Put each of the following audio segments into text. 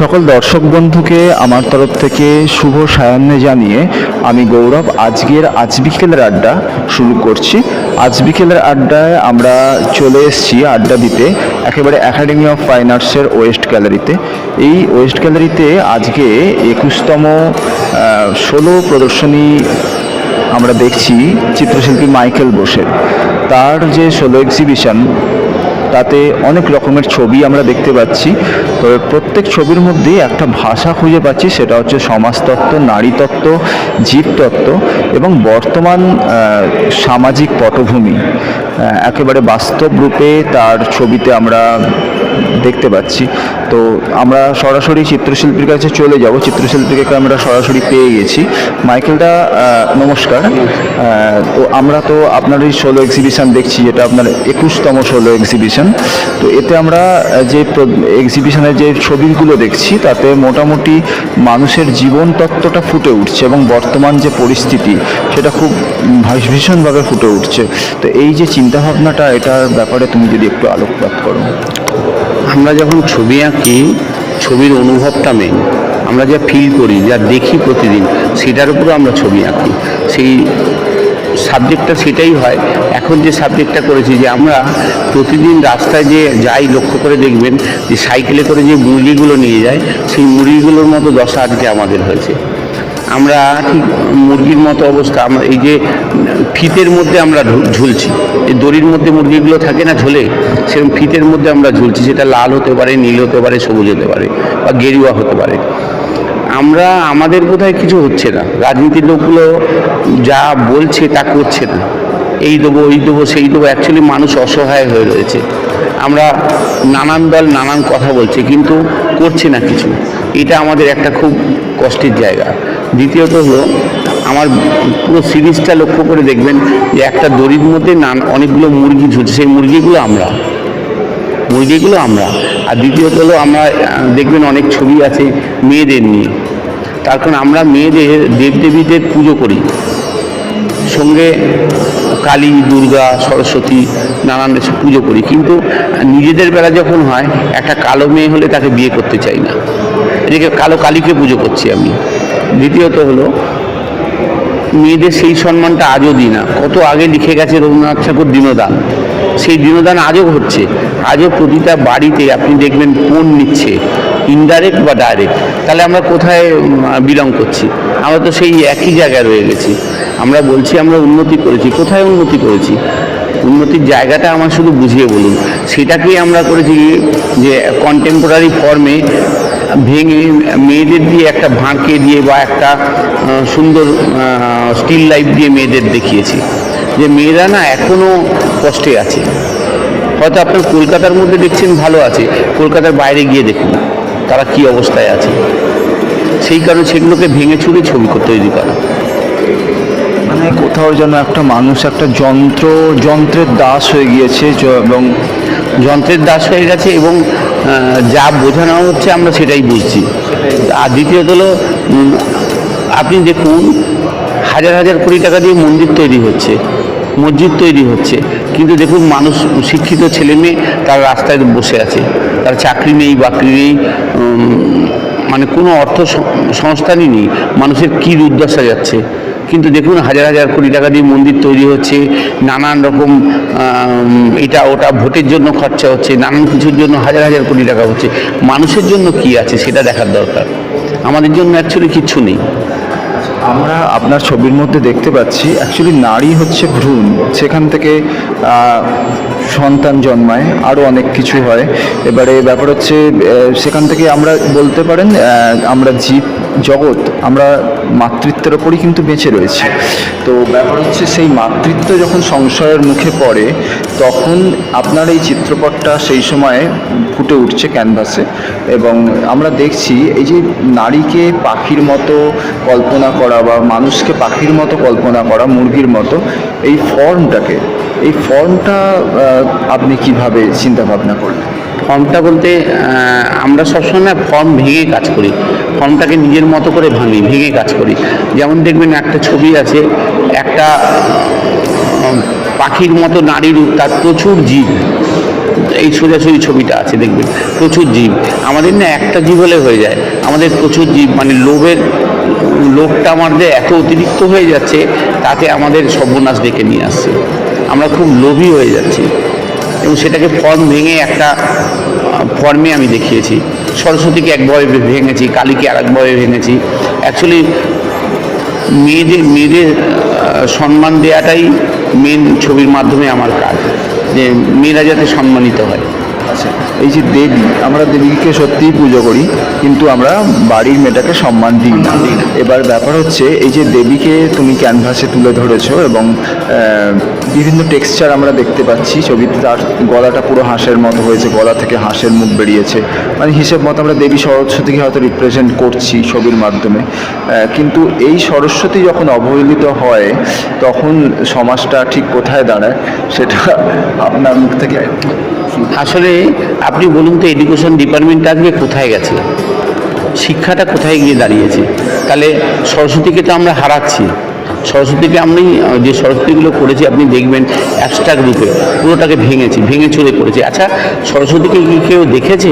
সকল দর্শক বন্ধুকে আমার তরফ থেকে শুভ সায়ান্নে জানিয়ে আমি গৌরব আজকের আজ বিকেলের আড্ডা শুরু করছি। আজ বিকেলের আড্ডায় আমরা চলে এসেছি আড্ডা দিতে, একেবারে একাডেমি অফ ফাইন আর্টসের ওয়েস্ট গ্যালারিতে এই ওয়েস্ট গ্যালারিতে আজকে একুশতম ষোলো প্রদর্শনী আমরা দেখছি চিত্রশিল্পী মাইকেল বোসের। তার যে ষোলো এক্সিবিশন তাতে অনেক রকমের ছবি আমরা দেখতে পাচ্ছি। তবে প্রত্যেক ছবির মধ্যে একটা ভাষা খুঁজে পাচ্ছি, সেটা হচ্ছে সমাজতত্ত্ব, নারীতত্ত্ব, জীবতত্ত্ব এবং বর্তমান সামাজিক পটভূমি। একেবারে বাস্তব রূপে তার ছবিতে আমরা দেখতে পাচ্ছি। তো আমরা সরাসরি চিত্রশিল্পীর কাছে চলে যাব। চিত্রশিল্পীকে আমরা সরাসরি পেয়ে গেছি। মাইকেলদা আহ, নমস্কার। তো আমরা তো আপনার এই ষোলো এক্সিবিশন দেখছি যেটা আপনার একুশতম ষোলো এক্সিবিশন তো এতে আমরা যে এক্সিবিশনের যে ছবিগুলো দেখছি তাতে মোটামুটি মানুষের জীবন তত্ত্বটা ফুটে উঠছে এবং বর্তমান যে পরিস্থিতি সেটা খুব ভীষণভাবে ফুটে উঠছে। তো এই যে চিন্তাভাবনাটা এটার ব্যাপারে তুমি যদি একটু আলোকপাত করো। আমরা যখন ছবি আঁকি, ছবির অনুভবটা মেন আমরা যা ফিল করি, যা দেখি প্রতিদিন, সেটার উপরে আমরা ছবি আঁকি। সেই সাবজেক্টটা সেটাই হয়। এখন যে সাবজেক্টটা করেছি, যে আমরা প্রতিদিন রাস্তায় যে যাই, লক্ষ্য করে দেখবেন, যে সাইকেলে করে যে মুরগিগুলো নিয়ে যায়, সেই মুরগিগুলোর মতো দশা আজকে আমাদের হয়েছে। আমরা ঠিক মুরগির মতো অবস্থা, আমরা এই যে ফিতের মধ্যে আমরা ঝুলছি, এই দড়ির মধ্যে মুরগিগুলো থাকে না ঝোলে, সেরকম ফিতের মধ্যে আমরা ঝুলছি, সেটা লাল হতে পারে, নীল হতে পারে, সবুজ হতে পারে বা গেরুয়া হতে পারে। আমরা, আমাদের বোধহয় কিছু হচ্ছে না, রাজনীতির লোকগুলো যা বলছে তা করছে না, এই দেবো এই দেবো, সেই দেবো অ্যাকচুয়ালি মানুষ অসহায় হয়ে রয়েছে। আমরা নানান দল নানান কথা বলছে, কিন্তু করছে না কিছু। এটা আমাদের একটা খুব কষ্টের জায়গা। দ্বিতীয়ত হলো, আমার পুরো সিরিজটা লক্ষ্য করে দেখবেন যে একটা দড়ির মধ্যে নান, অনেকগুলো মুরগি ঝুলছে, সেই মুরগিগুলো আমরা। মুরগিগুলো আমরা। আর দ্বিতীয়ত হলো, আমরা দেখবেন অনেক ছবি আছে মেয়েদের নিয়ে। তার কারণ আমরা মেয়েদের দেবদেবীদের পুজো করি। সঙ্গে কালী, দুর্গা, সরস্বতী, নানান পুজো করি। কিন্তু নিজেদের বেলা যখন হয়, একটা কালো মেয়ে হলে তাকে বিয়ে করতে চাই না। এদিকে কালো কালীকে পুজো করছি আমি। দ্বিতীয়ত হলো, মেয়েদের সেই সম্মানটা আজও দিই না। কত আগে লিখে গেছে রবীন্দ্রনাথ ঠাকুর দিনদান। সেই দিনদান আজও হচ্ছে আজও প্রতিটা বাড়িতে আপনি দেখবেন ফোন নিচ্ছে ইনডাইরেক্ট বা ডাইরেক্ট তাহলে আমরা কোথায় বিলং করছি? আমরা তো সেই একই জায়গায় রয়ে গেছি। আমরা বলছি আমরা উন্নতি করেছি। কোথায় উন্নতি করেছি? উন্নতির জায়গাটা আমার শুধু বুঝিয়ে বলুন। সেটাকেই আমরা করেছি যে কন্টেম্পোরারি ফর্মে ভেঙে মেয়েদের দিয়ে একটা ভাঁড়কে দিয়ে বা একটা সুন্দর স্টিল লাইফ দিয়ে মেয়েদের দেখিয়েছি। যে মেয়েরা না এখনও কষ্টে আছে। হয়তো আপনার কলকাতার মধ্যে দেখছেন ভালো আছে কলকাতার বাইরে গিয়ে দেখুন তারা কি অবস্থায় আছে। সেই কারণে সেগুলোকে ভেঙে চুরে ছবি করতে তৈরি করা। মানে কোথাও যেন একটা মানুষ একটা যন্ত্র যন্ত্রের দাস হয়ে গিয়েছে এবং যন্ত্রের দাস হয়ে গেছে এবং যা বোঝানো হচ্ছে আমরা সেটাই বুঝছি। আর দ্বিতীয়ত হলো আপনি দেখুন, হাজার হাজার কোটি টাকা দিয়ে মন্দির তৈরি হচ্ছে, মসজিদ তৈরি হচ্ছে। কিন্তু দেখুন, মানুষ, শিক্ষিত ছেলে মেয়ে, তার রাস্তায় বসে আছে। তার চাকরি নেই, বাকরি নেই মানে কোনো অর্থ সংস্থানই নেই। মানুষের কী দুর্দশা যাচ্ছে। কিন্তু দেখুন, হাজার হাজার কোটি টাকা দিয়ে মন্দির তৈরি হচ্ছে, নানান রকম এটা ওটা ভোটের জন্য খরচা হচ্ছে, নানান কিছুর জন্য হাজার হাজার কোটি টাকা হচ্ছে। মানুষের জন্য কি আছে সেটা দেখার দরকার? আমাদের জন্য অ্যাকচুয়ালি কিচ্ছু নেই। আমরা আপনার ছবির মধ্যে দেখতে পাচ্ছি অ্যাকচুয়ালি নারী হচ্ছে ভ্রূণ, সেখান থেকে সন্তান জন্মায় আরও অনেক কিছু হয়। এবারে ব্যাপার হচ্ছে সেখান থেকে আমরা বলতে পারেন আমরা জীব জগৎ, আমরা মাতৃত্বের ওপরই কিন্তু বেঁচে রয়েছি। তো ব্যাপার হচ্ছে সেই মাতৃত্ব যখন সংশয়ের মুখে পড়ে, তখন আপনার এই চিত্রপটটা সেই সময়ে ফুটে উঠছে ক্যানভাসে এবং আমরা দেখছি এই যে নারীকে পাখির মতো কল্পনা করা বা মানুষকে পাখির মতো কল্পনা করা, মুরগির মতো, এই ফর্মটাকে, এই ফর্মটা আপনি কীভাবে চিন্তা ভাবনা করলেন? ফর্মটা বলতে আমরা সবসময় ফর্ম ভেঙে কাজ করি। ফর্মটাকে নিজের মতো করে ভাঙি, ভেঙে কাজ করি। যেমন দেখবেন একটা ছবি আছে, একটা পাখির মতো নারী রূপ, তার প্রচুর জীব। এই সোজাসুজি ছবিটা আছে, দেখবেন। প্রচুর জীব। আমাদের না একটা জীব হলে হয়ে যায়। আমাদের প্রচুর জীব মানে লোভের, লোভটা আমাদের এত অতিরিক্ত হয়ে যাচ্ছে, তাতে আমাদের সর্বনাশ ডেকে নিয়ে আসছে। আমরা খুব লোভী হয়ে যাচ্ছি। এবং সেটাকে ফর্ম ভেঙে একটা ফর্মে আমি দেখিয়েছি। সরস্বতীকে একভাবে ভেঙেছি, কালীকে আর একভাবে ভেঙেছি। অ্যাকচুয়ালি মেয়েদের মেয়েদের সম্মান দেওয়াটাই মেন ছবির মাধ্যমে আমার কাজ, যে মেয়েরা যাতে সম্মানিত হয়। আচ্ছা এই যে দেবী, আমরা দেবীকে সত্যিই পুজো করি, কিন্তু আমরা বাড়ির মেয়েটাকে সম্মান দিই না। এবার ব্যাপার হচ্ছে, এই যে দেবীকে তুমি ক্যানভাসে তুলে ধরেছ এবং বিভিন্ন টেক্সচার আমরা দেখতে পাচ্ছি, ছবিতে তার গলাটা পুরো হাঁসের মতো হয়েছে, গলা থেকে হাঁসের মুখ বেরিয়েছে। মানে হিসেব মতো আমরা দেবী সরস্বতীকে হয়তো রিপ্রেজেন্ট করছি ছবির মাধ্যমে। কিন্তু এই সরস্বতী যখন অবহেলিত হয়, তখন সমাজটা ঠিক কোথায় দাঁড়ায়, সেটা আপনার মুখ থেকে আসলে আপনি বলুন তো এডুকেশন ডিপার্টমেন্ট আজকে কোথায় গেছে? শিক্ষাটা কোথায় গিয়ে দাঁড়িয়েছে? তাহলে সরস্বতীকে তো আমরা হারাচ্ছি। সরস্বতীকে আমি, যে সরস্বতীগুলো করেছি, আপনি দেখবেন অ্যাবস্ট্রাক্ট রূপে পুরোটাকে ভেঙেছি, ভেঙে চুরে করেছি। আচ্ছা সরস্বতীকে কি কেউ দেখেছে?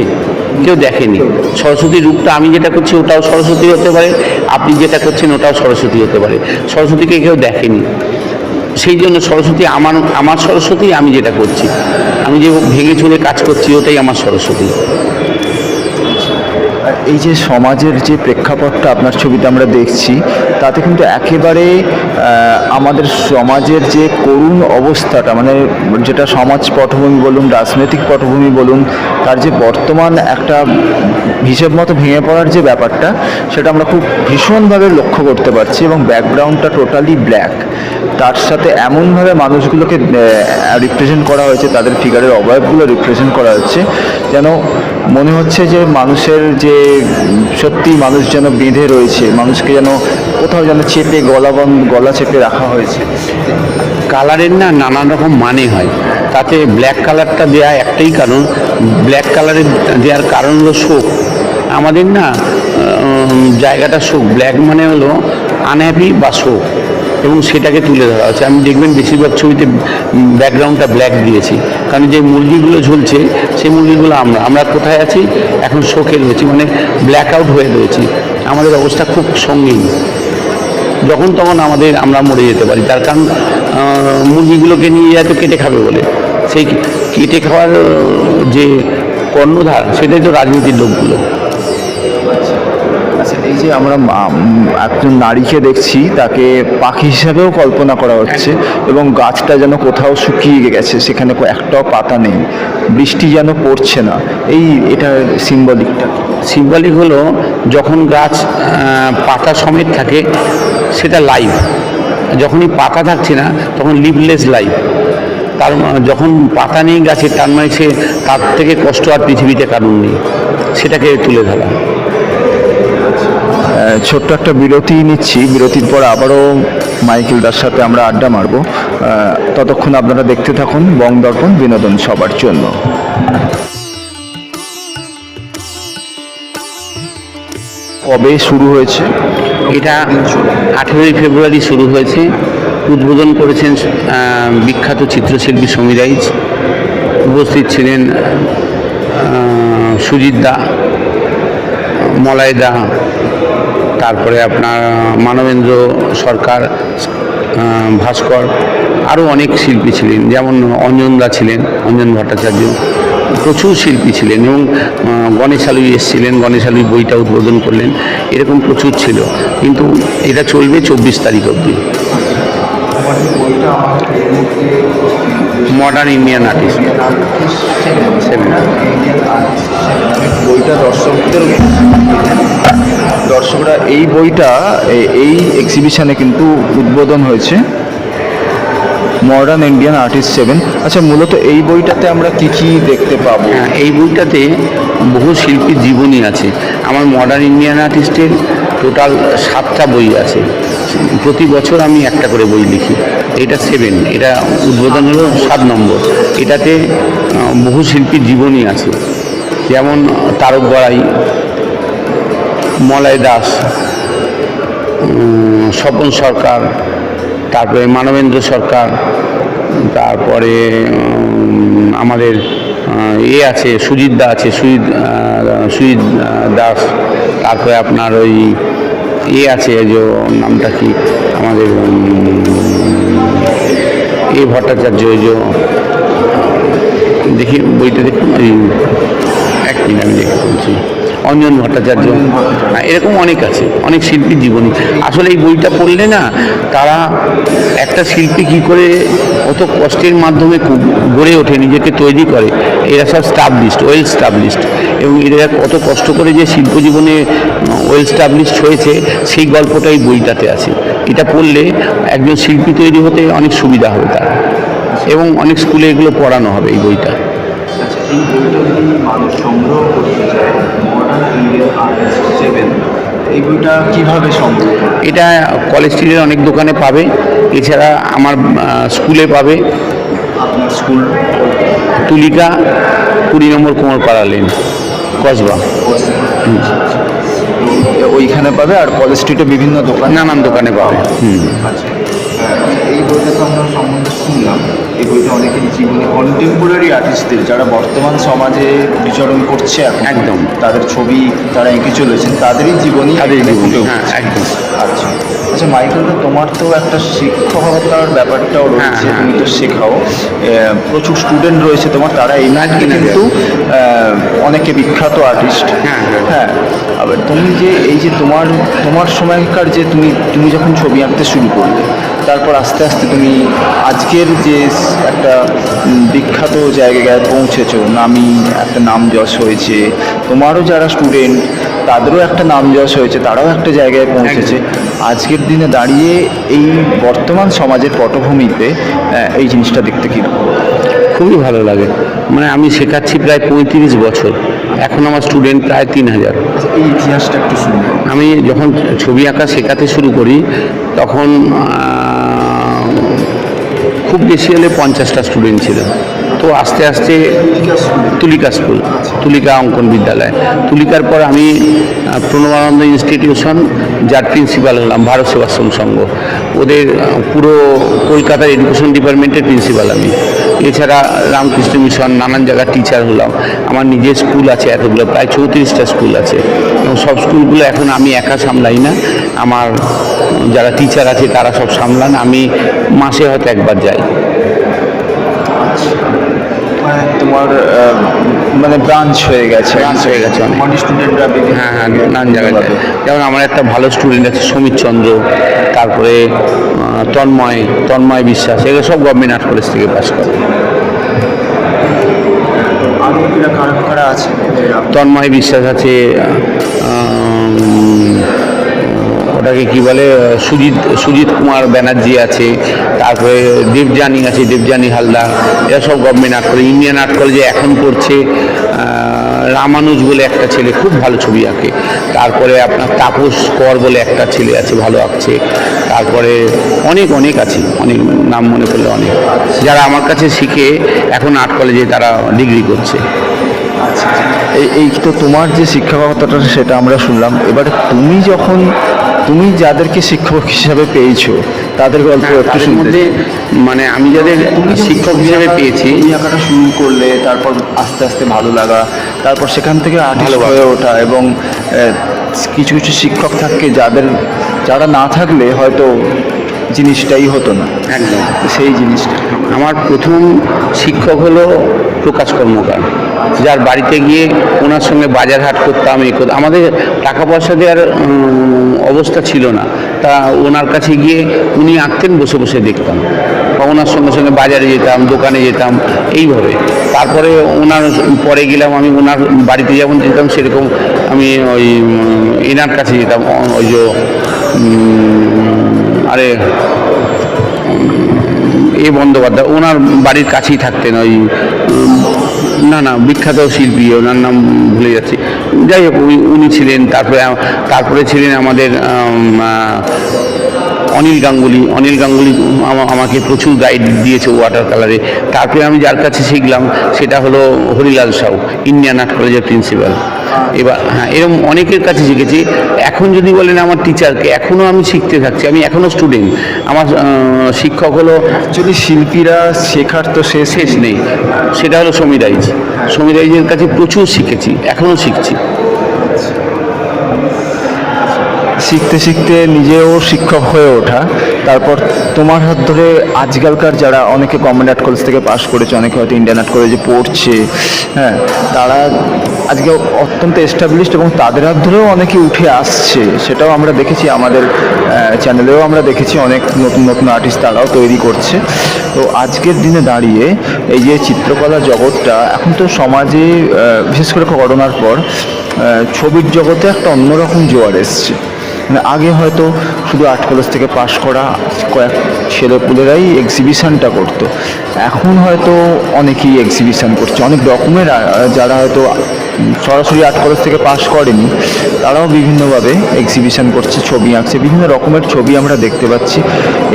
কেউ দেখেনি। সরস্বতী রূপটা আমি যেটা করছি, ওটাও সরস্বতী হতে পারে। আপনি যেটা করছেন, ওটাও সরস্বতী হতে পারে। সরস্বতীকে কেউ দেখেনি। সেই জন্য সরস্বতী আমার আমার সরস্বতী, আমি যেটা করছি। আমি যে ভেঙে চুরে কাজ করছি, ওটাই আমার সরস্বতী। এই যে সমাজের যে প্রেক্ষাপটটা আপনার ছবিতে আমরা দেখছি, তাতে কিন্তু একেবারে আমাদের সমাজের যে করুণ অবস্থাটা মানে যেটা সমাজ পটভূমি বলুন, রাজনৈতিক পটভূমি বলুন, তার যে বর্তমান একটা হিসেব মতো ভেঙে পড়ার যে ব্যাপারটা, সেটা আমরা খুব ভীষণভাবে লক্ষ্য করতে পারছি এবং ব্যাকগ্রাউন্ডটা টোটালি ব্ল্যাক। তার সাথে এমনভাবে মানুষগুলোকে রিপ্রেজেন্ট করা হয়েছে, তাদের ফিগারের অবয়বগুলো রিপ্রেজেন্ট করা হচ্ছে, যেন মনে হচ্ছে যে মানুষের যে সত্যি মানুষ যেন বেঁধে রয়েছে, মানুষকে যেন কোথাও যেন চেপে গলা গলা চেপে রাখা হয়েছে। কালারের না নানান রকম মানে হয়। তাতে ব্ল্যাক কালারটা দেওয়া একটাই কারণ ব্ল্যাক কালারের দেওয়ার কারণ হলো শোক। আমাদের না জায়গাটা শোক। ব্ল্যাক মানে হলো আনহ্যাপি বা শোক। এবং সেটাকে তুলে ধরা হচ্ছে আমি দেখবেন বেশিরভাগ ছবিতে ব্যাকগ্রাউন্ডটা ব্ল্যাক দিয়েছি। কারণ যে মুরগিগুলো ঝুলছে, সেই মুরগিগুলো আমরা আমরা কোথায় আছি? এখন শোকে রয়েছি মানে ব্ল্যাক আউট হয়ে রয়েছি। আমাদের অবস্থা খুব সঙ্গীন। যখন তখন আমাদের, আমরা মরে যেতে পারি। তার কারণ মুরগিগুলোকে নিয়ে যায় তো কেটে খাবে বলে। সেই কেটে খাওয়ার যে কর্ণধার, সেটাই তো রাজনীতির লোকগুলো। এই যে আমরা একজন নারীকে দেখছি, তাকে পাখি হিসাবেও কল্পনা করা হচ্ছে এবং গাছটা যেন কোথাও শুকিয়ে গেছে, সেখানে একটাও পাতা নেই, বৃষ্টি যেন পড়ছে না। এই এটা সিম্বলিকটা। সিম্বলিক হলো যখন গাছ পাতা সমেত থাকে, সেটা লাইভ। যখনই পাতা থাকছে না, তখন লিভলেস লাইভ। তার যখন পাতা নেই গাছের, তার মানে সে তার থেকে কষ্ট আর পৃথিবীতে কারণ নেই। সেটাকে তুলে ধরা। ছোট্ট একটা বিরতি নিচ্ছি। বিরতির পর আবারও মাইকেল দার সাথে আমরা আড্ডা মারবো। ততক্ষণ আপনারা দেখতে থাকুন বং দর্পণ বিনোদন সবার জন্য। কবে শুরু হয়েছে? এটা আঠেরোই ফেব্রুয়ারি শুরু হয়েছে। উদ্বোধন করেছেন বিখ্যাত চিত্রশিল্পী সমীরাইজ উপস্থিত ছিলেন সুজিত দা, মলয় দা তারপরে আপনার মানবেন্দ্র সরকার ভাস্কর আরও অনেক শিল্পী ছিলেন যেমন অঞ্জন দা ছিলেন অঞ্জন ভট্টাচার্য প্রচুর শিল্পী ছিলেন এবং গণেশ আলুই এসেছিলেন গণেশ আলুই বইটা উদ্বোধন করলেন এরকম প্রচুর ছিল। কিন্তু এটা চলবে চব্বিশ তারিখ অবধি। মডার্ন ইন্ডিয়ান আর্টিস্ট বইটা দর্শকদের দর্শকরা এই বইটা এই এক্সিবিশনে কিন্তু উদ্বোধন হয়েছে। মডার্ন ইন্ডিয়ান আর্টিস্ট সেভেন আচ্ছা মূলত এই বইটাতে আমরা কি কি দেখতে পাবো? হ্যাঁ, এই বইটাতে বহু শিল্পীর জীবনী আছে। আমার মডার্ন ইন্ডিয়ান আর্টিস্টের টোটাল সাতটা বই আছে। প্রতি বছর আমি একটা করে বই লিখি। এটা সেভেন এটা উদ্বোধন হলো সাত নম্বর। এটাতে বহু শিল্পীর জীবনী আছে। যেমন তারক গড়াই মলয় দাস স্বপন সরকার, তারপরে মানবেন্দ্র সরকার, তারপরে আমাদের এ আছে, সুজিত দা আছে, সুজিত সুজিত দাস, তারপরে আপনার ওই এ আছে যে নামটা কি, আমাদের এ ভট্টাচার্য ওই যে, দেখি, বইটা দেখুন এক মিনিট আমি দেখে বলছি। অঞ্জন ভট্টাচার্য। হ্যাঁ, এরকম অনেক আছে অনেক শিল্পীর জীবনী। আসলে এই বইটা পড়লে না তারা একটা শিল্পী কী করে অত কষ্টের মাধ্যমে গড়ে ওঠে নিজেকে তৈরি করে এরা সব স্টাবলিশড ওয়েল স্টাবলিশড। এবং এরা কত কষ্ট করে যে শিল্প জীবনে ওয়েল স্টাবলিশড হয়েছে সেই গল্পটা এই বইটাতে আছে। এটা পড়লে একজন শিল্পী তৈরি হতে অনেক সুবিধা হবে তার। এবং অনেক স্কুলে এগুলো পড়ানো হবে এই বইটা। আচ্ছা এই বইটা যদি মানুষ সংগ্রহ করতে চায় সেভেন এই বইটা কীভাবে করবে এটা কলেজ স্ট্রিটের অনেক দোকানে পাবে এছাড়া আমার স্কুলে পাবে। আপনার স্কুল তুলিকা কুড়ি নম্বর কোমরপাড়া লেন কসবা। ওইখানে পাবে আর কলেজ স্ট্রিটে বিভিন্ন দোকান? নানান দোকানে পাবে। হুম। আচ্ছা। এই বইটা তো আমরা সম্বন্ধে শুনলাম। এই বইটা অনেকেরই জীবনী কন্টেম্পোরারি আর্টিস্টদের যারা বর্তমান সমাজে বিচরণ করছে এখন একদম। তাদের ছবি তারা এঁকে চলেছেন তাদেরই জীবনী তাদের জীবনী, হ্যাঁ। একদম। আচ্ছা আচ্ছা মাইকেল তোমার তো একটা শিক্ষকতার ব্যাপারটাও রয়েছে হ্যাঁ। তুমি তো শেখাও প্রচুর স্টুডেন্ট রয়েছে তোমার তারা এই নাটকে হ্যাঁ। কিন্তু অনেকে বিখ্যাত আর্টিস্ট হ্যাঁ, হ্যাঁ। হ্যাঁ আবার তুমি যে এই যে তোমার তোমার সময়কার যে তুমি তুমি যখন ছবি আঁকতে শুরু করলে তারপর আস্তে আস্তে তুমি আজকের যে একটা বিখ্যাত জায়গায় পৌঁছেছো নামি একটা নাম যশ হয়েছে তোমারও যারা স্টুডেন্ট তাদেরও একটা নাম যশ হয়েছে তারাও একটা জায়গায় পৌঁছেছে আজকের দিনে দাঁড়িয়ে এই বর্তমান সমাজের পটভূমিতে এই জিনিসটা দেখতে কীরকম? খুবই ভালো লাগে। মানে আমি শেখাচ্ছি প্রায় পঁয়ত্রিশ বছর। এখন আমার স্টুডেন্ট প্রায় তিন হাজার। এই ইতিহাসটা একটু শুনব আমি যখন ছবি আঁকা শেখাতে শুরু করি তখন খুব বেশি হলে পঞ্চাশটা স্টুডেন্ট ছিল তো আস্তে আস্তে তুলিকা স্কুল, তুলিকা অঙ্কন বিদ্যালয়। তুলিকার পর আমি প্রণবানন্দ ইনস্টিটিউশন যার প্রিন্সিপাল হলাম, ভারত সেবাশ্রম সংঘ। ওদের পুরো কলকাতার এডুকেশন ডিপার্টমেন্টের প্রিন্সিপাল আমি। এছাড়া রামকৃষ্ণ মিশন, নানান জায়গার টিচার হলাম। আমার নিজের স্কুল আছে এতগুলো, প্রায় চৌত্রিশটা স্কুল আছে। এবং সব স্কুলগুলো এখন আমি একা সামলাই না। আমার যারা টিচার আছে তারা সব সামলান। আমি মাসে হয়তো একবার যাই। তোমার মানে ব্রাঞ্চ হয়ে গেছে। Branch হয়ে গেছে অনেক। অনেক স্টুডেন্টরা হ্যাঁ হ্যাঁ নানান জায়গায় যেমন আমার একটা ভালো স্টুডেন্ট আছে সমীর চন্দ্র তারপরে তন্ময় তন্ময় বিশ্বাস এগুলো সব গভর্নমেন্ট আর্ট কলেজ থেকে পাস করে। তন্ময় বিশ্বাস আছে ওটাকে কি বলে সুজিত সুজিত কুমার ব্যানার্জি আছে, তারপরে দেবযানী আছে, দেবযানী হালদার, এরা সব government art college Indian art কলেজে এখন করছে রামানুজ বলে একটা ছেলে, খুব ভালো ছবি আঁকে, তারপরে আপনার তাপস কর বলে একটা ছেলে আছে, ভালো আঁকছে, তারপরে অনেক অনেক আছে, অনেক নাম মনে করলে অনেক, যারা আমার কাছে শিখে এখন আর্ট কলেজে তারা ডিগ্রি করছে। এই তো তোমার যে শিক্ষকতাটা সেটা আমরা শুনলাম, এবার তুমি যখন তুমি যাদেরকে শিক্ষক হিসাবে পেয়েছ তাদের গল্প হ্যাঁ, একটু শুনতে মানে আমি যাদের শিক্ষক হিসাবে পেয়েছি এই আঁকাটা শুরু করলে তারপর আস্তে আস্তে ভালো লাগা তারপর সেখান থেকে আর্টিস্ট হয়ে ওঠা এবং কিছু কিছু শিক্ষক থাকে যাদের যারা না থাকলে হয়তো জিনিসটাই হতো না। একদম। সেই জিনিসটা। আমার প্রথম শিক্ষক হলো প্রকাশ কর্মকার। যার বাড়িতে গিয়ে ওনার সঙ্গে বাজার হাট করতাম এ করতাম। আমাদের টাকা পয়সা দেওয়ার অবস্থা ছিল না। তা ওনার কাছে গিয়ে উনি আঁকতেন বসে বসে দেখতাম। বা ওনার সঙ্গে সঙ্গে বাজারে যেতাম দোকানে যেতাম এইভাবে। তারপরে ওনার পরে গেলাম আমি ওনার বাড়িতে যেমন যেতাম সেরকম আমি ওই এনার কাছে যেতাম ওই যে আরে এ বন্দ্যোপাধ্যায়, ওনার বাড়ির কাছেই থাকতেন ওই না না, বিখ্যাত শিল্পী, ওনার নাম ভুলে যাচ্ছি। যাই হোক, উনি- ছিলেন, তারপরে তারপরে ছিলেন আমাদের অনিল গাঙ্গুলি। অনিল গাঙ্গুলি আমা- আমাকে প্রচুর গাইড দিয়েছে ওয়াটার কালারে তারপরে আমি যার কাছে শিখলাম, সেটা হলো হরিলাল সাউ ইন্ডিয়ান আর্ট কলেজের প্রিন্সিপাল এবার হ্যাঁ এরকম অনেকের কাছে শিখেছি। এখন যদি বলেন আমার টিচারকে এখনও আমি শিখতে থাকছি আমি এখনও স্টুডেন্ট আমার শিক্ষক হলো যদি শিল্পীরা শেখার তো শেষ শেষ নেই। সেটা হলো সমীরাইজ সমীরাইজের কাছে প্রচুর শিখেছি এখনও শিখছি। শিখতে শিখতে নিজেও শিক্ষক হয়ে ওঠা। তারপর তোমার হাত ধরে আজকালকার যারা অনেকে গভর্নমেন্ট আর্ট কলেজ থেকে পাশ করেছে, অনেকে হয়তো ইন্ডিয়ান আর্ট কলেজে পড়ছে হ্যাঁ তারা আজকে অত্যন্ত এস্টাবলিশড এবং তাদের হাত ধরেও অনেকে উঠে আসছে। সেটাও আমরা দেখেছি আমাদের চ্যানেলেও আমরা দেখেছি অনেক নতুন নতুন আর্টিস্ট তারাও তৈরি করছে। তো আজকের দিনে দাঁড়িয়ে এই যে চিত্রকলা জগৎটা, এখন তো সমাজে বিশেষ করে করোনার পর ছবির জগতে একটা অন্যরকম জোয়ার এসছে। আগে হয়তো শুধু আর্ট কলেজ থেকে পাশ করা কয়েক ছেলেপুলেরাই এক্সিবিশনটা করতো। এখন হয়তো অনেকেই এক্সিবিশন করছে। অনেক রকমের যারা হয়তো সরাসরি আর্ট কলেজ থেকে পাশ করেনি, তারাও বিভিন্নভাবে এক্সিবিশন করছে, ছবি আঁকছে, বিভিন্ন রকমের ছবি আমরা দেখতে পাচ্ছি।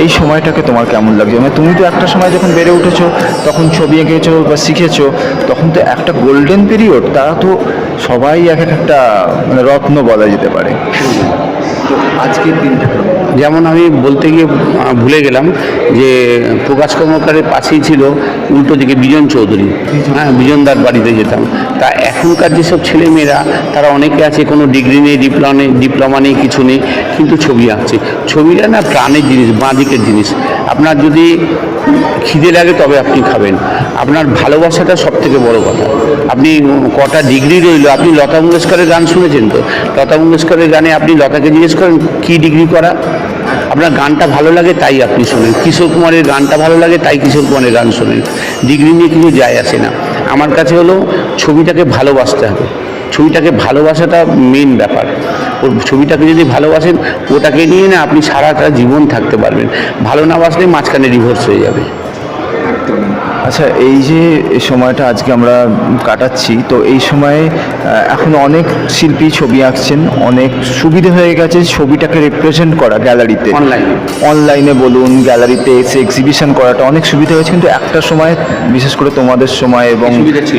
এই সময়টাকে তোমার কেমন লাগছে? মানে তুমি তো একটা সময় যখন বেড়ে উঠেছো, তখন ছবি এঁকেছো বা শিখেছো, তখন তো একটা গোল্ডেন পিরিয়ড তারা তো সবাই এক এক একটা মানে রত্ন বলা যেতে পারে। আজকের দিনটা। যেমন আমি বলতে গিয়ে ভুলে গেলাম যে প্রকাশ কর্মকারের পাশেই ছিল উল্টো দিকে বিজন চৌধুরী। হ্যাঁ বিজনদার বাড়িতে যেতাম। তা এখনকার যেসব ছেলেমেয়েরা, তারা অনেকে আছে, কোনো ডিগ্রি নেই, ডিপ্লোমা নেই ডিপ্লোমা নেই, কিছু নেই, কিন্তু ছবি আঁকছে। ছবিটা না প্রাণের জিনিস বাঁ দিকের জিনিস। আপনার যদি খিদে লাগে তবে আপনি খাবেন। আপনার ভালোবাসাটা সব থেকে বড় কথা। আপনি কটা ডিগ্রি রইল, আপনি লতা মঙ্গেশকরের গান শুনেছেন তো? লতা মঙ্গেশকরের গানে আপনি লতাকে জিজ্ঞেস করেন, কী ডিগ্রি করা? আপনার গানটা ভালো লাগে তাই আপনি শোনেন। কিশোর কুমারের গানটা ভালো লাগে তাই কিশোর কুমারের গান শোনেন। ডিগ্রি নিয়ে কিছু যায় আসে না। আমার কাছে হলো ছবিটাকে ভালোবাসতে হবে। ছবিটাকে ভালোবাসাটা মেন ব্যাপার। ওর ছবিটাকে যদি ভালোবাসেন, ওটাকে নিয়ে না আপনি সারাটা জীবন থাকতে পারবেন। ভালো না বাসলে মাঝখানে রিভোর্স হয়ে যাবে। আচ্ছা এই যে এই সময়টা আজকে আমরা কাটাচ্ছি তো এই সময়ে এখন অনেক শিল্পী ছবি আঁকছেন অনেক সুবিধা হয়ে গেছে ছবিটাকে রিপ্রেজেন্ট করা গ্যালারিতে অনলাইনে অনলাইনে বলুন গ্যালারিতে এসে এক্সিবিশন করাটা অনেক সুবিধা হয়েছে কিন্তু একটা সময় বিশেষ করে তোমাদের সময় এবং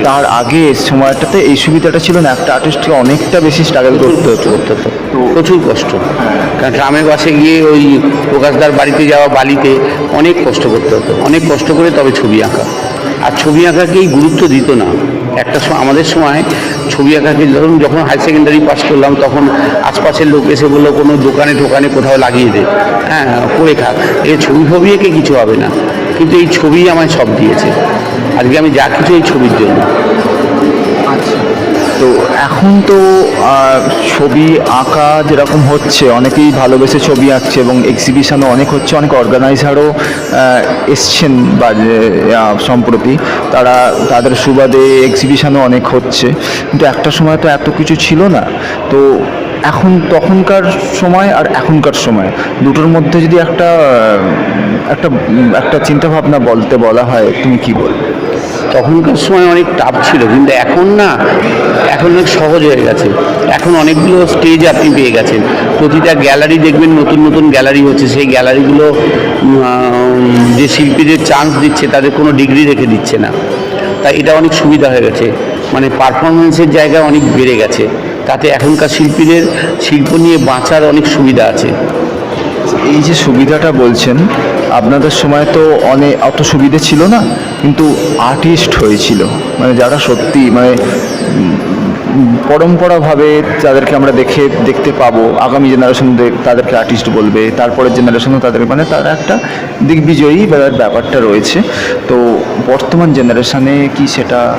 তার আগে সময়টাতে এই সুবিধাটা ছিল না একটা আর্টিস্টকে অনেকটা বেশি স্ট্রাগল করতে হতো। করতে হতো প্রচুর কষ্ট। কারণ গ্রামের বাসে গিয়ে ওই প্রকাশদার বাড়িতে যাওয়া বালিতে অনেক কষ্ট করতে হতো। অনেক কষ্ট করে তবে ছবি আঁকা। আর ছবি আঁকাকেই গুরুত্ব দিত না। একটা আমাদের সময় ছবি আঁকাকে ধরুন যখন হাই সেকেন্ডারি পাস করলাম, তখন আশপাশের লোক এসে বলল, কোনো দোকানে টোকানে কোথাও লাগিয়ে দে। হ্যাঁ করে খাক। এই ছবি ফবি এঁকে কিছু হবে না। কিন্তু এই ছবি আমায় সব দিয়েছে। আজকে আমি যা কিছু এই ছবির জন্য। তো এখন তো ছবি আঁকা যেরকম হচ্ছে, অনেকেই ভালোবেসে ছবি আঁকছে এবং এক্সিবিশনও অনেক হচ্ছে, অনেক অর্গানাইজারও এসছেন বা সম্প্রতি। তারা, তাদের সুবাদে এক্সিবিশনও অনেক হচ্ছে। কিন্তু একটা সময় তো এত কিছু ছিল না। তো এখন, তখনকার সময় আর এখনকার সময়, দুটোর মধ্যে যদি একটা একটা একটা চিন্তাভাবনা বলতে বলা হয়, তুমি কি বলবে? তখনকার সময় অনেক টাফ ছিল, কিন্তু এখন না, এখন অনেক সহজ হয়ে গেছে। এখন অনেকগুলো স্টেজ আপনি পেয়ে গেছেন। প্রতিটা গ্যালারি দেখবেন, নতুন নতুন গ্যালারি হচ্ছে। সেই গ্যালারিগুলো যে শিল্পীদের চান্স দিচ্ছে, তাদের কোনো ডিগ্রি রেখে দিচ্ছে না। তাই এটা অনেক সুবিধা হয়ে গেছে। মানে পারফরমেন্সের জায়গা অনেক বেড়ে গেছে। তাতে এখনকার শিল্পীদের, শিল্প নিয়ে বাঁচার অনেক সুবিধা আছে। এই যে সুবিধাটা বলছেন, আপনাদের সময় তো অনেক অত সুবিধে ছিল না। কিন্তু আর্টিস্ট হয়েছিল। মানে যারা সত্যি মানে পরম্পরাভাবে যাদেরকে আমরা দেখে, দেখতে পাবো। আগামী জেনারেশন তাদেরকে আর্টিস্ট বলবে, তারপরের জেনারেশনও তাদের মানে তারা একটা দিগ্বিজয়ী ব্যাপার- ব্যাপারটা রয়েছে। তো বর্তমান জেনারেশানে কি সেটা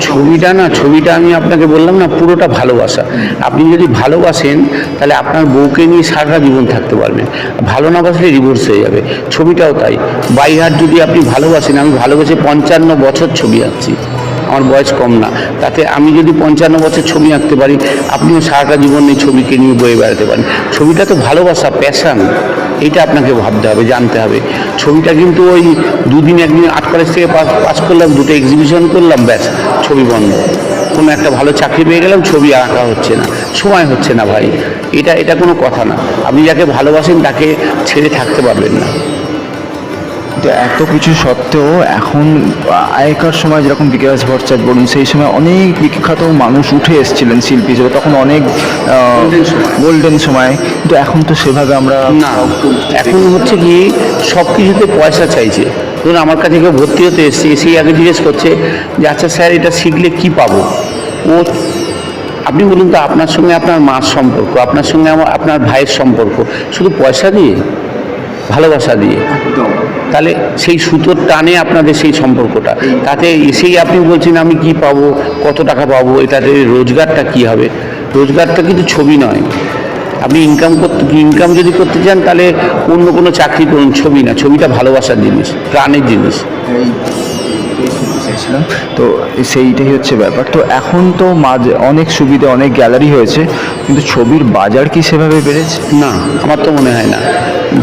ছবিটা না, ছবিটা আমি আপনাকে বললাম না, পুরোটা ভালোবাসা। আপনি যদি ভালোবাসেন, তাহলে আপনার বউকে নিয়ে সারা জীবন থাকতে পারবেন। ভালো না বাসলে ডিভোর্স হয়ে যাবে। ছবিটাও তাই। বাই হার্ট যদি আপনি ভালোবাসেন, আমি ভালোবেসে পঞ্চান্ন বছর ছবি আঁকছি। আমার বয়স কম না। তাতে আমি যদি পঞ্চান্ন বছর ছবি আঁকতে পারি, আপনিও সারাটা জীবন এই ছবিকে নিয়ে বয়ে বেড়াতে পারেন। ছবিটা তো ভালোবাসা প্যাশান এটা আপনাকে ভাবতে হবে, জানতে হবে। ছবিটা কিন্তু ওই দুদিন, একদিন, আট কলেজ থেকে পাস পাস করলাম, দুটো এক্সিবিশন করলাম, ব্যাস, ছবি বন্ধ। কোনো একটা ভালো চাকরি পেয়ে গেলাম, ছবি আঁকা হচ্ছে না, সময় হচ্ছে না ভাই। এটা এটা কোনো কথা না। আপনি যাকে ভালোবাসেন, তাকে ছেড়ে থাকতে পারবেন না। তো এত কিছু সত্ত্বেও এখন আগেকার সময় যেরকম বিকাশ ভট্টাচার্য বলুন সেই সময় অনেক বিখ্যাত মানুষ উঠে এসেছিলেন শিল্পী হিসেবে তখন অনেক গোল্ডেন সময়। কিন্তু এখন তো সেভাবে আমরা না এখন হচ্ছে কি সব কিছুতে পয়সা চাইছে। ধরুন আমার কাছে কেউ ভর্তি হতে এসছে সেই আগে জিজ্ঞেস করছে যে আচ্ছা স্যার এটা শিখলে কি পাবো? ও আপনি বলুন তো আপনার সঙ্গে আপনার মার সম্পর্ক আপনার সঙ্গে আমার আপনার ভাইয়ের সম্পর্ক শুধু পয়সা দিয়ে? ভালোবাসা দিয়ে। তাহলে সেই সুতোর টানে আপনাদের সেই সম্পর্কটা। তাতে এসেই আপনি বলছেন আমি কি পাব? কত টাকা পাবো? এটাতে রোজগারটা কি হবে? রোজগারটা কিন্তু ছবি নয়। আপনি ইনকাম করতে ইনকাম যদি করতে চান তাহলে অন্য কোনো চাকরি করুন ছবি না। ছবিটা ভালোবাসার জিনিস প্রাণের জিনিস। চাইছিলাম তো সেইটাই হচ্ছে ব্যাপার। তো এখন তো মাঝে অনেক সুবিধে, অনেক গ্যালারি হয়েছে, কিন্তু ছবির বাজার কি সেভাবে বেড়েছে? না, আমার তো মনে হয় না।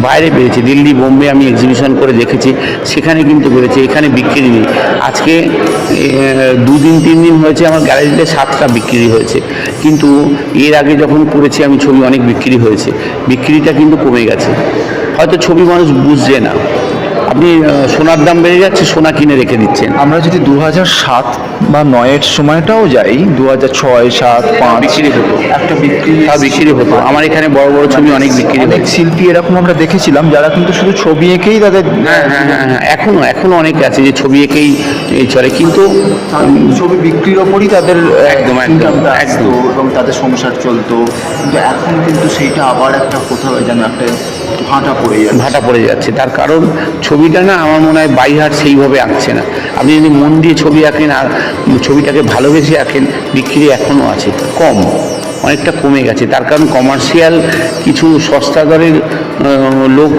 বাইরে বেড়েছে। দিল্লি, বোম্বে আমি এক্সিবিশন করে দেখেছি, সেখানে কিন্তু বেড়েছে, এখানে বিক্রি নেই। আজকে দুদিন তিন দিন হয়েছে আমার গ্যালারিতে সাতটা বিক্রি হয়েছে। কিন্তু এর আগে যখন করেছি আমি ছবি অনেক বিক্রি হয়েছে। বিক্রিটা কিন্তু কমে গেছে। হয়তো ছবি মানুষ বুঝছে না। আপনি সোনার দাম বেড়ে যাচ্ছে সোনা কিনে রেখে দিচ্ছেন আমরা যদি দু সাত বা নয়ের সময়টাও যাই দু হাজার ছয় সাত পাঁচ বিক্রি হতো। একটা বিক্রি বিক্রি হতো আমার এখানে বড় বড় ছবি অনেক বিক্রি অনেক শিল্পী এরকম আমরা দেখেছিলাম যারা কিন্তু শুধু ছবি এঁকেই তাদের হ্যাঁ হ্যাঁ হ্যাঁ এখনও এখনও অনেকে আছে যে ছবি এঁকেই এই চলে কিন্তু ছবি বিক্রির ওপরই তাদের একদম, একদম, একদম। এবং তাদের সংসার চলতো কিন্তু এখন কিন্তু সেইটা আবার একটা কোথাও যেন একটা ভাঁটা পড়ে যাচ্ছে। ভাটা পড়ে যাচ্ছে। তার কারণ ছবিটা না আমার মনে হয় বাইহার সেইভাবে আঁকছে না। আপনি যদি মন দিয়ে ছবি আঁকেন আর ছবিটাকে ভালোবেসে আঁকেন, বিক্রি এখনও আছে, কম, অনেকটা কমে গেছে। তার কারণ কমার্শিয়াল কিছু সস্তা দরের লোক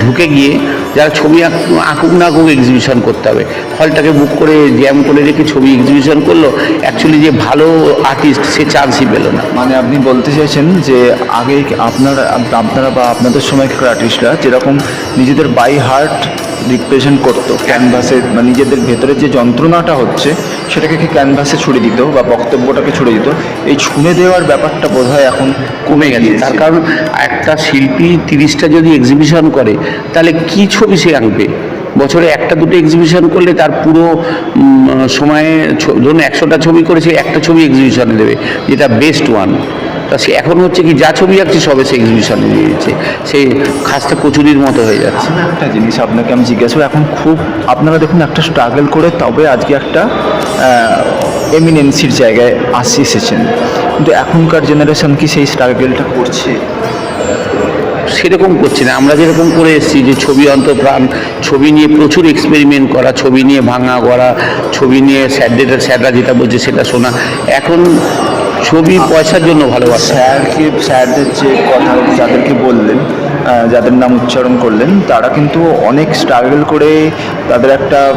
ঢুকে গিয়ে যারা ছবি আঁক- আঁকুক না আঁকুক এক্সিবিশন করতে হবে। হলটাকে বুক করে জ্যাম করে রেখে ছবি এক্সিবিশন করল অ্যাকচুয়ালি যে ভালো আর্টিস্ট সে চান্সই পেল না। মানে আপনি বলতে চাইছেন যে আগে আপনারা আপনারা বা আপনাদের সময়কার আর্টিস্টরা যেরকম নিজেদের বাই হার্ট রিপ্রেজেন্ট করতো। ক্যানভাসে বা নিজেদের ভেতরে যে যন্ত্রণাটা হচ্ছে, সেটাকে কি ক্যানভাসে ছুড়ে দিত বা বক্তব্যটাকে ছুড়ে দিত? এই ছুঁড়ে দেওয়ার ব্যাপারটা বোধ হয় এখন কমে গেছে। তার কারণ একটা শিল্পী তিরিশটা যদি এক্সিবিশন করে, তাহলে কি ছবি সে আঁকবে? বছরে একটা দুটো এক্সিবিশন করলে তার পুরো সময়ে ধরুন একশোটা ছবি করে সে একটা ছবি এক্সিবিশনে দেবে, যেটা বেস্ট ওয়ান তা সে এখন হচ্ছে কি যা ছবি আঁকছে সবে সে এক্সিবিশনে দিয়ে দিচ্ছে সেই খাসটা কচুরির মতো হয়ে যাচ্ছে। একটা জিনিস আপনাকে আমি জিজ্ঞাসা এখন খুব আপনারা দেখুন একটা স্ট্রাগল করে তবে আজকে একটা এমিনেন্সির জায়গায় আসি এসেছেন। কিন্তু এখনকার জেনারেশন কি সেই স্ট্রাগলটা করছে? সেরকম করছে না। আমরা যেরকম করে এসেছি যে ছবি অন্তপ্রাণ ছবি নিয়ে প্রচুর এক্সপেরিমেন্ট করা ছবি নিয়ে ভাঙা করা ছবি নিয়ে স্যারদের স্যাররা যেটা বলছে সেটা শোনা। এখন ছবি পয়সার জন্য ভালোবাসা। স্যারকে স্যারদের যে কথা যাদেরকে বললেন যাদের নাম উচ্চারণ করলেন তারা কিন্তু অনেক স্ট্রাগল করে তাদের একটা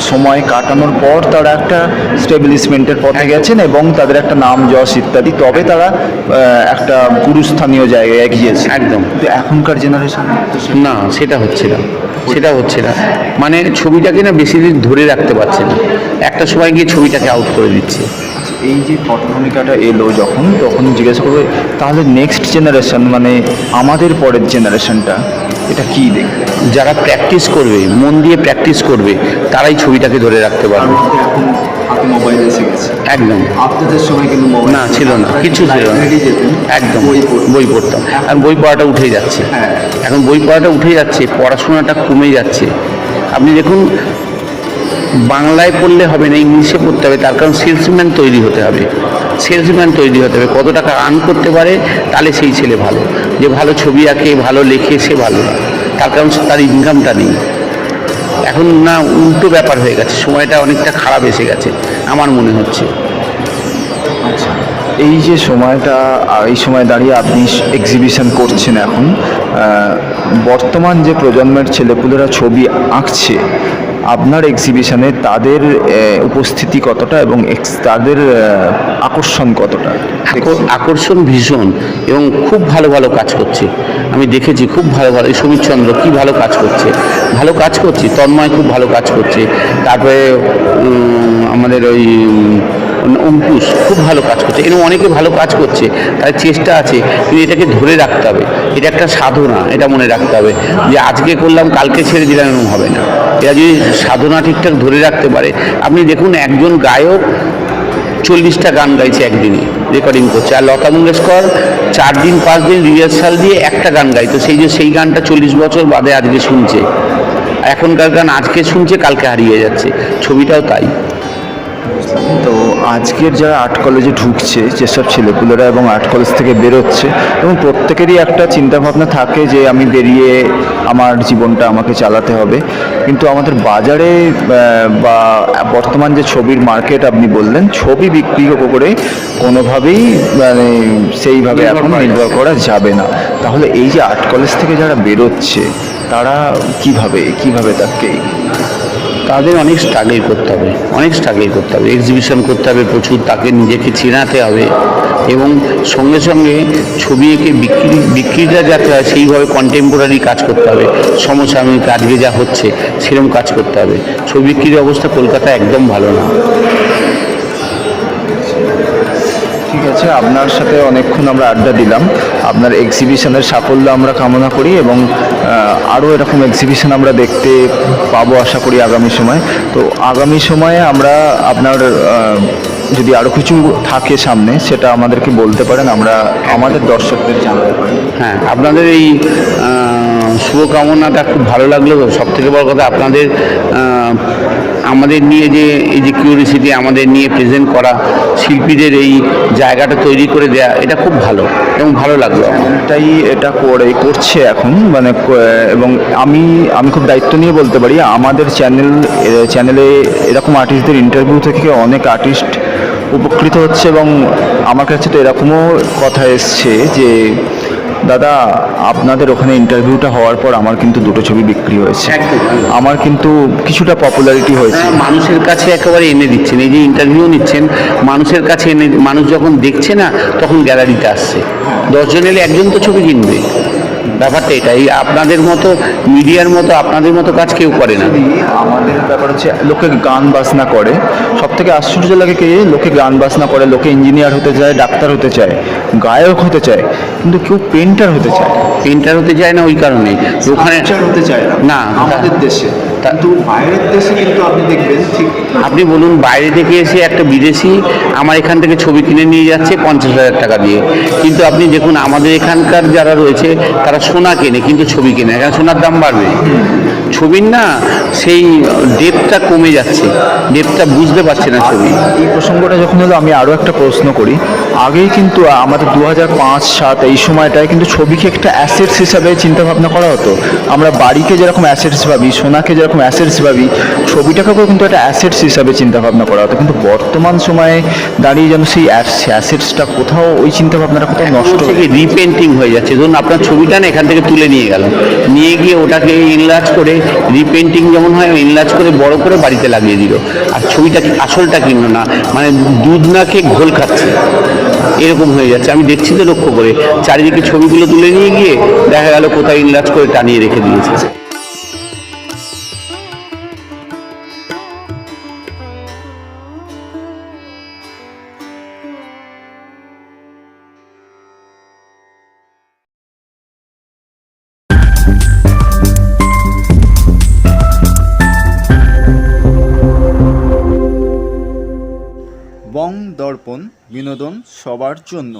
সময় কাটানোর পর তারা একটা স্টেবলিশমেন্টের পথে গেছেন এবং তাদের একটা নাম যশ ইত্যাদি। তবে তারা একটা গুরুস্থানীয় জায়গায় এগিয়েছে। একদম। এখনকার জেনারেশন না সেটা হচ্ছে না। সেটা হচ্ছে না। মানে ছবিটাকে না বেশি দিন ধরে রাখতে পারছে না। একটা সময় গিয়ে ছবিটাকে আউট করে দিচ্ছে। এই যে পটভূমিকাটা এলো যখন তখন জিজ্ঞাসা করবে তাহলে নেক্সট জেনারেশন মানে আমাদের পরের জেনারেশনটা এটা কি দেখবে? যারা প্র্যাকটিস করবে মন দিয়ে প্র্যাকটিস করবে তারাই ছবিটাকে ধরে রাখতে পারবে। এখন হাতে মোবাইল এসে গেছে। একদম। আপনাদের সময় কিন্তু মোবাইল না ছিল না কিছু ছিল না। একদম। বই পড়তাম। আর বই পড়াটা উঠে যাচ্ছে। হ্যাঁ। এখন বই পড়াটা উঠে যাচ্ছে পড়াশোনাটা কমে যাচ্ছে। আপনি দেখুন বাংলায় পড়লে হবে না, ইংলিশে পড়তে হবে, তার কারণ সেলসম্যান তৈরি হতে হবে। সেলসম্যান তৈরি হতে হবে, কত টাকা আর্ন করতে পারে তাহলে সেই ছেলে ভালো। যে ভালো ছবি আঁকে, ভালো লেখে, সে ভালো তার কারণ তার ইনকামটা নেই। এখন না, উল্টো ব্যাপার হয়ে গেছে, সময়টা অনেকটা খারাপ এসে গেছে, আমার মনে হচ্ছে। আচ্ছা এই যে সময়টা এই সময় দাঁড়িয়ে আপনি এক্সিবিশন করছেন এখন বর্তমান যে প্রজন্মের ছেলেপুলেরা ছবি আঁকছে আপনার এক্সিবিশনে তাদের উপস্থিতি কতটা এবং তাদের আকর্ষণ কতটা? আকর- আকর্ষণ ভীষণ এবং খুব ভালো ভালো কাজ করছে। আমি দেখেছি খুব ভালো ভালো, এই সমীর চন্দ্র কি ভালো কাজ করছে। ভালো কাজ করছে, তন্ময় খুব ভালো কাজ করছে। তারপরে আমাদের ওই অঙ্কুশ খুব ভালো কাজ করছে। এরকম অনেকে ভালো কাজ করছে তার চেষ্টা আছে, কিন্তু এটাকে ধরে রাখতে হবে। এটা একটা সাধনা, এটা মনে রাখতে হবে যে আজকে করলাম, কালকে ছেড়ে দিলাম, এরকম হবে না। এরা যদি সাধনা ঠিকঠাক ধরে রাখতে পারে, আপনি দেখুন একজন গায়ক চল্লিশটা গান গাইছে একদিনে রেকর্ডিং করছে। আর লতা মঙ্গেশকর চার দিন, পাঁচ দিন রিহার্সাল দিয়ে একটা গান গাইতো সেই যে সেই গানটা চল্লিশ বছর বাদে আজকে শুনছে। এখনকার গান আজকে শুনছে, কালকে হারিয়ে যাচ্ছে। ছবিটাও তাই। তো আজকের যারা আর্ট কলেজে ঢুকছে যেসব ছেলেপুলেরা এবং আর্ট কলেজ থেকে বেরোচ্ছে এবং প্রত্যেকেরই একটা চিন্তাভাবনা থাকে যে আমি বেরিয়ে আমার জীবনটা আমাকে চালাতে হবে। কিন্তু আমাদের বাজারে বা বর্তমান যে ছবির মার্কেট আপনি বললেন ছবি বিক্রি করে কোনোভাবেই মানে সেইভাবে এখন নির্ভর করা যাবে না। তাহলে এই যে আর্ট কলেজ থেকে যারা বেরোচ্ছে তারা কীভাবে কীভাবে তাকে তাদের অনেক স্ট্রাগল করতে হবে, অনেক স্ট্রাগল করতে হবে। এক্সিবিশন করতে হবে প্রচুর, তাকে নিজেকে চেনাতে হবে এবং সঙ্গে সঙ্গে ছবি এঁকে বিক্রি বিক্রিটা যাতে হয় সেইভাবে কন্টেম্পোরারি কাজ করতে হবে। সমসাময়িক আজকে যা হচ্ছে সেরকম কাজ করতে হবে। ছবি বিক্রির অবস্থা কলকাতা একদম ভালো না। আছে আপনার সাথে অনেকক্ষণ আমরা আড্ডা দিলাম। আপনার এক্সিবিশনের সাফল্য আমরা কামনা করি এবং আরও এরকম এক্সিবিশন আমরা দেখতে পাবো আশা করি আগামী সময়। তো আগামী সময়ে আমরা আপনার যদি আরও কিছু থাকে সামনে, সেটা আমাদেরকে বলতে পারেন। আমরা আমাদের দর্শকদের জানাতে পারি। হ্যাঁ আপনাদের এই শুভকামনাটা খুব ভালো লাগল। সব থেকে বড় কথা, আপনাদের আমাদের নিয়ে যে, এই যে কিউরিসিটি আমাদের নিয়ে প্রেজেন্ট করা শিল্পীদের এই জায়গাটা তৈরি করে দেয়া, এটা খুব ভালো এবং ভালো লাগল। আমার এটাই এটা করে, করছে এখন মানে এবং আমি আমি খুব দায়িত্ব নিয়ে বলতে পারি, আমাদের চ্যানেল চ্যানেলে এরকম আর্টিস্টদের ইন্টারভিউ থেকে অনেক আর্টিস্ট উপকৃত হচ্ছে এবং আমার কাছে তো এরকমও কথা এসছে যে দাদা আপনাদের ওখানে ইন্টারভিউটা হওয়ার পর আমার কিন্তু দুটো ছবি বিক্রি হয়েছে। আমার কিন্তু কিছুটা পপুলারিটি হয়েছে। মানুষের কাছে একেবারে এনে দিচ্ছেন। এই যে ইন্টারভিউ নিচ্ছেন মানুষের কাছে এনে মানুষ যখন দেখছে না তখন গ্যালারিতে আসছে। দশজন এলে একজন তো ছবি কিনবে। ব্যাপারটা এটাই আপনাদের মতো মিডিয়ার মতো আপনাদের মতো কাজ কেউ করে না। আমাদের ব্যাপার হচ্ছে লোকে গান বাজনা করে সব থেকে আশ্চর্য লাগে কে? লোকে গান বাজনা করে লোকে ইঞ্জিনিয়ার হতে চায় ডাক্তার হতে চায় গায়ক হতে চায় কিন্তু কেউ পেন্টার হতে চায় পেন্টার হতে চায় না ওই কারণেই ওখানে হতে চায় না। আমাদের দেশে। কিন্তু বাইরের দেশে কিন্তু আপনি দেখবেন ঠিক আপনি বলুন বাইরে থেকে এসে একটা বিদেশি আমার এখান থেকে ছবি কিনে নিয়ে যাচ্ছে পঞ্চাশ হাজার টাকা দিয়ে। কিন্তু আপনি দেখুন আমাদের এখানকার যারা রয়েছে তারা সোনা কেনে কিন্তু ছবি কেনে। এখন সোনার দাম বাড়বে। ছবির না সেই ডেপটা কমে যাচ্ছে। ডেপটা বুঝতে পারছে না ছবি। এই প্রসঙ্গটা যখন হলো আমি আরও একটা প্রশ্ন করি। আগেই কিন্তু আমাদের দু হাজার পাঁচ সাত এই সময়টায় কিন্তু ছবিকে একটা অ্যাসেটস হিসাবে চিন্তা ভাবনা করা হতো। আমরা বাড়িকে যেরকম অ্যাসেটস ভাবি সোনাকে যেরকম অ্যাসেটস ভাবি ছবিটাকেও কিন্তু একটা অ্যাসেটস হিসাবে চিন্তা ভাবনা করা হতো। কিন্তু বর্তমান সময়ে দাঁড়িয়ে যেন সেই অ্যাসেটসটা কোথাও ওই চিন্তা ভাবনাটা কোথাও নষ্ট থেকে রিপেন্টিং হয়ে যাচ্ছে। ধরুন আপনার ছবিটা না এখান থেকে তুলে নিয়ে গেল। নিয়ে গিয়ে ওটাকে ইনলাজ করে রিপেন্টিং যেমন হয় ইনলাজ করে বড় করে বাড়িতে লাগিয়ে দিল। আর ছবিটা আসলটা কিনলো না? মানে দুধ না খেয়ে ঘোল খাচ্ছে। এরকম হয়ে যাচ্ছে। আমি দেখছি তো লক্ষ্য করে। চারিদিকে ছবিগুলো তুলে নিয়ে গিয়ে দেখা গেল কোথায় ইনলাজ করে টানিয়ে রেখে দিয়েছে। বিনোদন সবার জন্য।